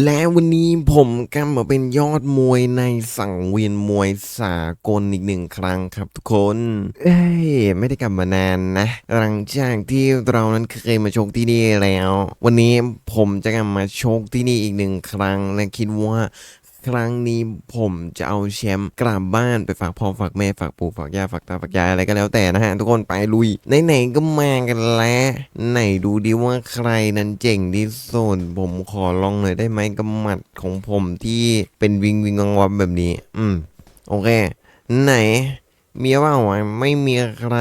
และวันนี้ผมกำมาเป็นยอดมวยในสังเวียนมวยสากลอีกหนึ่งครั้งครับทุกคน เอ้ยไม่ได้กลับมานานนะ หลังจากที่เรานั้นเคยมาชกที่นี่แล้ว วันนี้ผมจะกลับมาชกที่นี่อีกหนึ่งครั้ง และคิดว่า ครั้งนี้ผมจะเอาแชมป์กลับบ้านไปฝากพ่อฝากแม่ฝากปู่ฝากย่าฝากตาฝากยายอะไรก็แล้วแต่นะฮะทุกคนไปลุยไหนๆก็มากันแล้วไหนดูดิว่าใครนั้นเจ๋งที่สุดผมขอลองหน่อยได้ไหมกับหมัดของผมที่เป็นวิงวิงวังวับแบบนี้ อืมโอเค ไหนมีว่าวะไม่มีใคร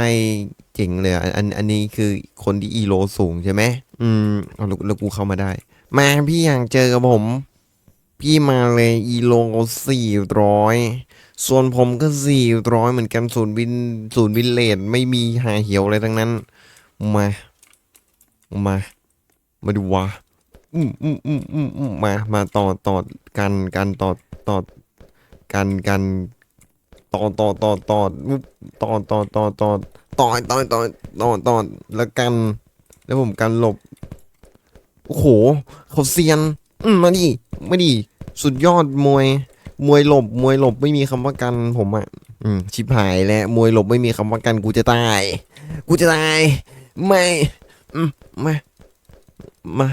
เจ๋งเลยอันอันนี้คือคนที่อีโลสูงใช่ไหมอืมเอาล้วแล้วกูเข้ามาได้ มาพี่อยากเจอกับผม พี่มาเลยอีโลสี่ร้อยส่วนผมก็สี่ร้อยเหมือนกันศูนย์บินศูนย์บินเลทไม่มีหาเหี่ยวอะไรทั้งนั้น มา มา มาดูวะอืมอืมอืมอืมอืมมา มาต่อต่อกันกันต่อต่อกันกันต่อต่อต่อต่อต่อต่อต่อต่อต่อต่อต่อต่อต่อแล้วกัน แล้วผมกันหลบ โอ้โหเขาเซียน อืมมาดิมาดิ สุดยอดมวย มวยหลบ มวยหลบไม่มีคำว่ากันผมอะอืมชิบหายแล้วมวยหลบไม่มีคำว่ากันกูจะตาย กูจะตาย ไม่อืมมามา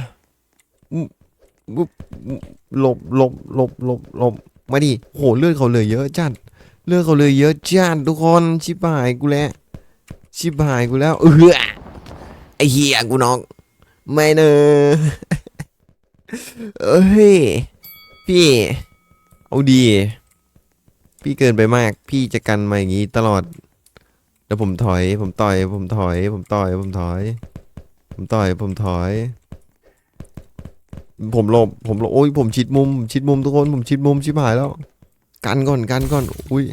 บุบหลบหลบหลบหลบหลบมาดิโหเลือดเขาเลยเยอะจัดเลือดเขาเลยเยอะจัดทุกคนชิบหายกูแล้วชิบหายกูแล้วเออไอเหี้ยกูนองไม่เนอเอ้ย พี่ เอาดี พี่เกินไปมาก พี่จะกันมาอย่างนี้ตลอด แล้วผมถอย ผมต่อย ผมถอย ผมต่อย ผมถอย ผมต่อย ผมถอย ผมหลบ ผมหลบ โอ้ย ผมชิดมุม ชิดมุมทุกคน ผมชิดมุมชิบหายแล้ว กันก่อน กันก่อน อุ้ย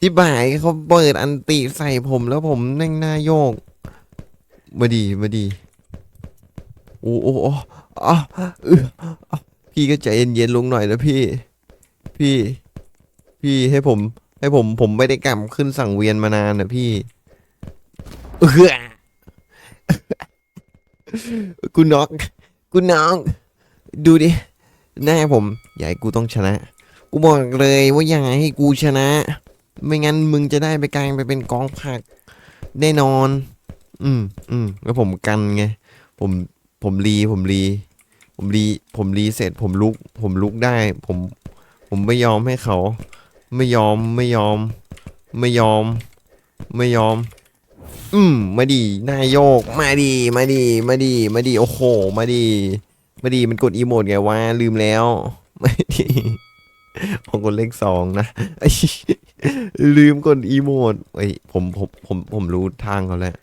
ชิบหายเขาเปิดอันติใส่ผมแล้วผมนั่งหน้าโยก มาดี มาดี โอ้โอ้อ้อะเอออะ พี่ก็ใจเย็นๆลงหน่อยนะพี่ พี่ พี่ให้ผม ให้ผมผมไม่ได้กลับขึ้นสั่งเวียนมานานนะพี่เออกูน็อกกูน้อง ดูดิหน้าผมอยากให้กูต้องชนะ กูบอกเลยว่าอยากให้กูชนะ ไม่งั้นมึงจะได้ไปกลายไปเป็นกองผักแน่นอน อืมอืมแล้วผมกันไง ผมผมรีผมรี ผมรีผมรีเสร็จผมลุก ผมลุกได้ ผมผมไม่ยอมให้เขา ไม่ยอมไม่ยอม ไม่ยอม ไม่ยอม อืมมาดีนายโยกมาดีมาดีมาดีมาดีโอ้โห มาดีมาดีมันกดอีโมดไงวะลืมแล้วมาดีผมกดเลขสองนะลืมกดอีโมดเอ้ยผมผมผมผมรู้ทางเขาแล้ว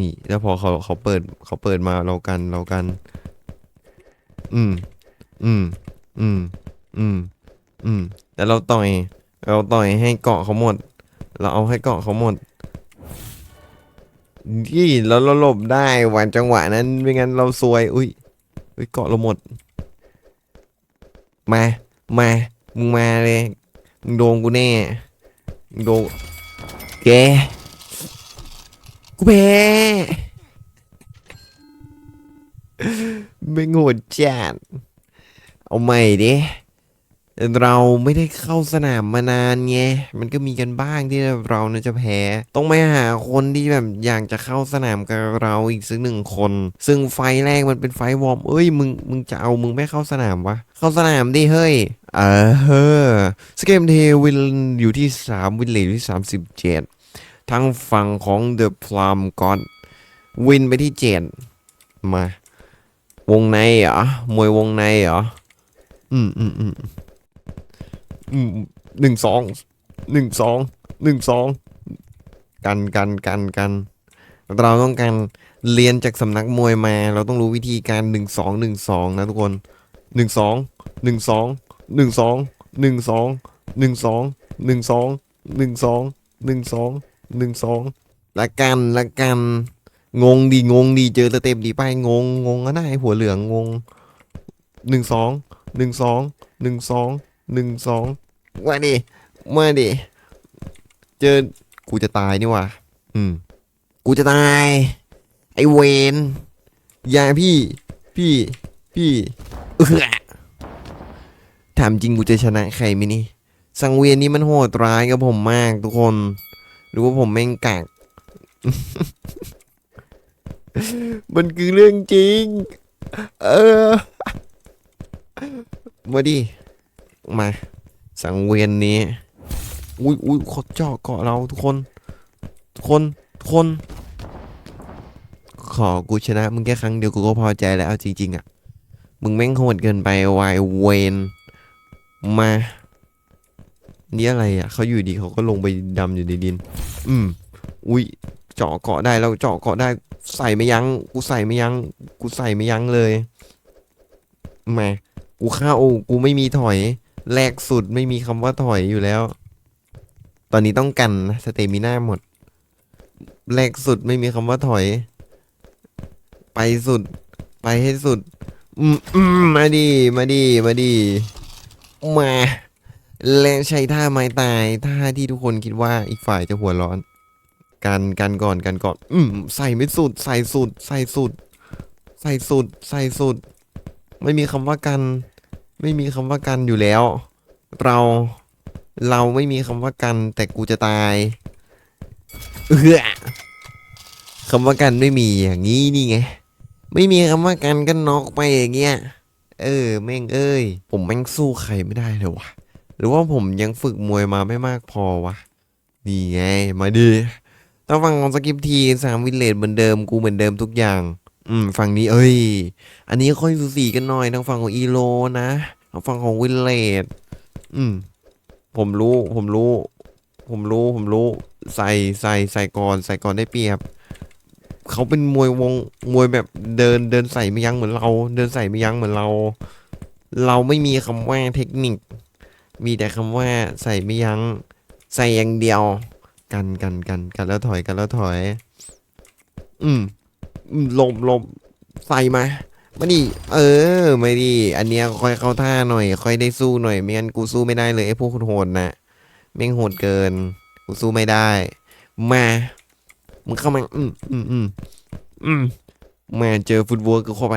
นี่ แล้วพอเขาเขาเปิดเขาเปิดมาเรากันเรากัน อืม อืม อืม อืม อืมแล้วเราต่อย เราต่อยให้เกาะเขาหมด เราเอาให้เกาะเขาหมดยี่แล้วเราหลบได้วันจังหวะนั้นไม่งั้นเราซวย อุ้ยอุ้ยเกาะเราหมด มา มา มึงมาเลย มึงโดนกูแน่ มึงโดนแก กูแพ้ ไม่โงดจัดเอาใหม่ดิ เราไม่ได้เข้าสนามมานานไง มันก็มีกันบ้างที่เราเนี่ยจะแพ้ ต้องไปหาคนที่แบบอยากจะเข้าสนามกับเราอีกสักหนึ่งคน ซึ่งไฟแรกมันเป็นไฟวอร์ม เอ้ยมึงมึงจะเอามึงไม่เข้าสนามวะ เข้าสนามดิเฮ้ย เออเฮ้อสเกมเทวินอยู่ที่ 3 วินเลทอยู่ที่ 37 ทางฝั่งของ The Plum God วินไปที่เจ็ดมา วงในเหรอ มวยวงในเหรออืมอืมอืมอืมหนึ่งสอง หนึ่งสอง หนึ่งสอง กันกันกันกัน เราต้องการเรียนจากสำนักมวยมา เราต้องรู้วิธีการหนึ่งสองหนึ่งสองนะทุกคนหนึ่งสอง หนึ่งสอง หนึ่งสอง หนึ่งสอง หนึ่งสอง หนึ่งสอง หนึ่งสอง หนึ่งสอง หนึ่งสอง ละกันละกัน งงดีงงดีเจอสเต็ปดีไปงงงงก็ได้หัวเหลืองงงหนึ่งสองหนึ่งสองหนึ่งสองหนึ่งสองมาดิมาดิเจอกูจะตายนี่ว่ะอืม กูจะตาย ไอเวนอย่าพี่ พี่พี่เออถามจริงกูจะชนะใครไหมนี่ สังเวียนนี้มันโหดร้ายกับผมมากทุกคน หรือว่าผมแม่งกาก มันคือเรื่องจริง เออ มาดิ มา สังเวียนนี้ อุ้ยอุ้ยขาเจาะเกาะเราทุกคน ทุกคน ทุกคน ขอกูชนะ มึงแค่ครั้งเดียวกูก็พอใจแล้วเอาจริง ๆ อะ มึงแม่งโหดเกินไปวายเวนมา นี่อะไรอะ เขาอยู่ดีเขาก็ลงไปดำอยู่ในดิน อืม อุ้ย เจาะเกาะได้แล้วเจาะเกาะได้ใส่ไม่ยัง้งกูใส่ไม่ยัง้งกูใส่ไม่ยั้งเลยมากูเข้ากูไม่มีถอยแรกสุดไม่มีคำว่าถอยอยู่แล้ว ตอนนี้ต้องกันนะสเตมิน่าหมดแรกสุดไม่มีคำว่าถอย ไปสุด ไปให้สุด อืมอืมมาดีมาดีมาดีมาและใช้ท่าไม้ตายท่าที่ทุกคนคิดว่าอีกฝ่ายจะหัวร้อน กันกันก่อนกันก่อน อืมใส่ไม่สุด ใส่สุด ใส่สุด ใส่สุด ใส่สุด ไม่มีคำว่ากัน ไม่มีคำว่ากันอยู่แล้ว เราเราไม่มีคำว่ากัน แต่กูจะตายเออคำว่ากันไม่มีอย่างนี้นี่ไงไม่มีคำว่ากันก็น็อกไปอย่างเงี้ยเออแม่งเอ้ย ผมแม่งสู้ใครไม่ได้เลยวะหรือว่าผมยังฝึกมวยมาไม่มากพอวะนี่ไงมาดี ต้องฟังของสกิปทีสามวิลเลจเหมือนเดิมกูเหมือนเดิมทุกอย่าง อืมฝั่งนี้เอ้ย อันนี้ค่อยสูสีกันหน่อยทางฝั่งของอีโลนะทางฝั่งของวิลเลจอืม ผมรู้ ผมรู้ ผมรู้ ผมรู้ ใส่ใส่ใส่ก่อนใส่ก่อนได้เปรียบ เขาเป็นมวยวงมวยแบบเดินเดินใส่ไม่ยั้งเหมือนเรา เดินใส่ไม่ยั้งเหมือนเรา เราไม่มีคำว่าเทคนิค มีแต่คำว่าใส่ไม่ยั้งใส่อย่างเดียว กันกันกันกันแล้วถอยกันแล้วถอย อืมอืมลบลบใส่มามาดิเออไม่ดี อันเนี้ยค่อยเข้าท่าหน่อย ค่อยได้สู้หน่อยไม่งั้นกูสู้ไม่ได้เลยไอ้พวกโหดนะแม่งโหดเกิน กูสู้ไม่ได้ มามึงเข้ามาอืมอืมอืมอืมมาเจอฟุตบอลก็เข้าไป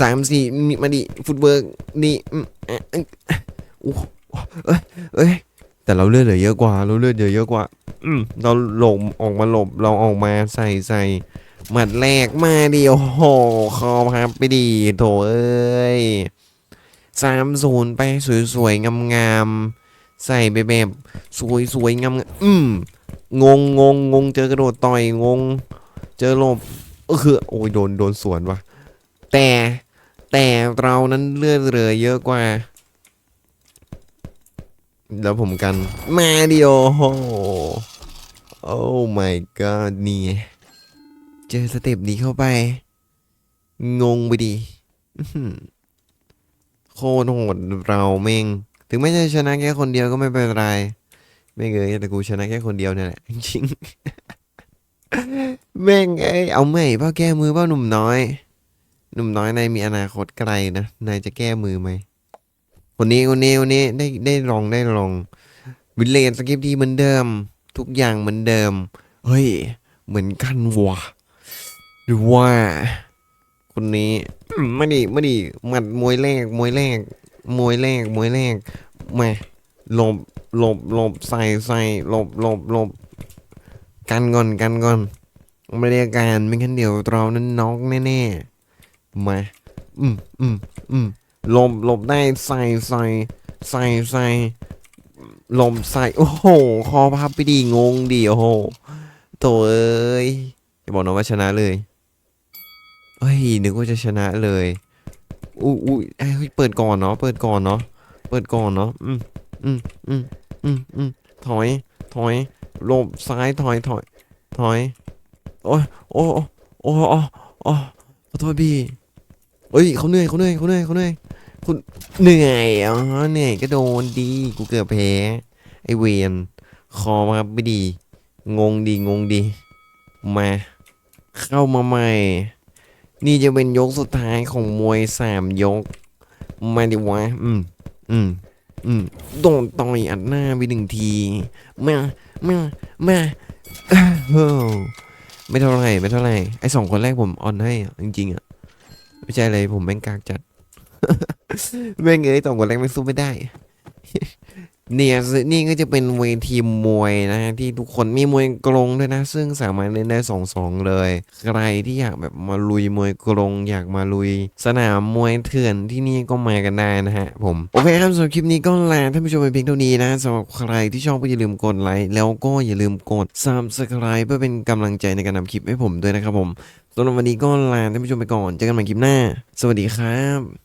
สามสี่มีมาดิฟุตเวิร์กนี่อืมอะอะโอ้โหเอ้ยเอ้ย แต่เราเลือดเหลือเยอะกว่า เราเลือดเหลือเยอะกว่า อืมเราหลบออกมาหลบ เราออกมาใส่ใส่หมัดแรกมาดิโอ้โหคอพับไปดีโถเอ้ยสามศูนย์ไปสวยๆงามๆใส่ไปแบบสวยๆงามๆอืมงงงงงงเจอกระโดดต่อยงง เจอหลบเออคือโอ้ยโดนโดนสวนว่ะแต่แต่เรานั้นเลือดเหลือเยอะกว่า แล้วผมกันมาดิโอโหโอ้ my god นี่เจอสเต็ปนี้เข้าไป งงไปดิโคตรโหดเราเม่ง ถึงไม่ใช่ชนะแค่คนเดียวก็ไม่เป็นไร ไม่เงยแต่กูชนะแค่คนเดียวเนี่ยแหละ จริงแม่งเอ้ยเอาใหม่เป้าแก้มือเป้าหนุ่มน้อย หนุ่มน้อยนายมีอนาคตไกลนะ นายจะแก้มือไหม คนนี้คนนี้คนนี้ได้ได้ลองได้ลองวิลเลนสกิปดีเหมือนเดิม ทุกอย่างเหมือนเดิม เฮ้ย เหมือนกันวะหรือว่า คนนี้อืมมาดิมาดิหมัดมวยแรกมวยแรกมวยแรกมวยแรกมาหลบหลบหลบใส่ใส่หลบหลบหลบกันก่อนกันก่อนไม่ได้การไม่งั้นเดี๋ยวเรานั้นน็อกแน่ๆมา อืมอืมอืม หลบหลบได้ใส่ใส่ใส่ใส่หลบใส่โอ้โห คอพับไปดีงงดีโอ้โหโตเอ้ยอย่าบอกนะว่าชนะเลยเฮ้ยนึกว่าจะชนะเลยอุ้ยอุ้ยเอ้ยเปิดก่อนเนาะเปิดก่อนเนาะเปิดก่อนเนาะอืมอืมอืมอืมอืมถอย ถอยหลบซ้ายถอยถอยถอยโอ้ยโอ้โอ้โอ้โอ้ขอโทษพี่เฮ้ยเขาเหนื่อยเขาเหนื่อยเขาเหนื่อยเขาเหนื่อย คุณเหนื่อยอ๋อเหนื่อยก็โดนดีกูเกือบแพ้ไอเวนคอมาครับไม่ดี งงดีงงดี มา เข้ามาใหม่ นี่จะเป็นยกสุดท้ายของมวยสามยก มาดิวะอืมอืมอืมโดนต่อยอัดหน้าไปหนึ่งทีมามามาอ้ไม่เท่าไหร่ไม่เท่าไหร่ไอสองคนแรกผมออนให้จริงๆอะไม่ใช่เลยผมแม่งกากจัด แม่งเอ้ยต่องกว่าแรงไม่สู้ไม่ได้ เนี่ยสินี่ก็จะเป็นเวทีมวยนะฮะที่ทุกคนมีมวยกรงด้วยนะ ซึ่งสามารถเล่นได้สองสองเลย ใครที่อยากแบบมาลุยมวยกรง อยากมาลุย สนามมวยเถื่อนที่นี่ก็มากันได้นะฮะผม โอเคครับสำหรับคลิปนี้ก็ลาท่านผู้ชมไปเพียงเท่านี้นะสำหรับใครที่ชอบก็อย่าลืมกดไลค์แล้วก็อย่าลืมกด subscribe เพื่อเป็นกำลังใจในการทำคลิปให้ผมด้วยนะครับผมสำหรับวันนี้ก็ลาท่านผู้ชมไปก่อนเจอกันใหม่คลิปหน้า สวัสดีครับ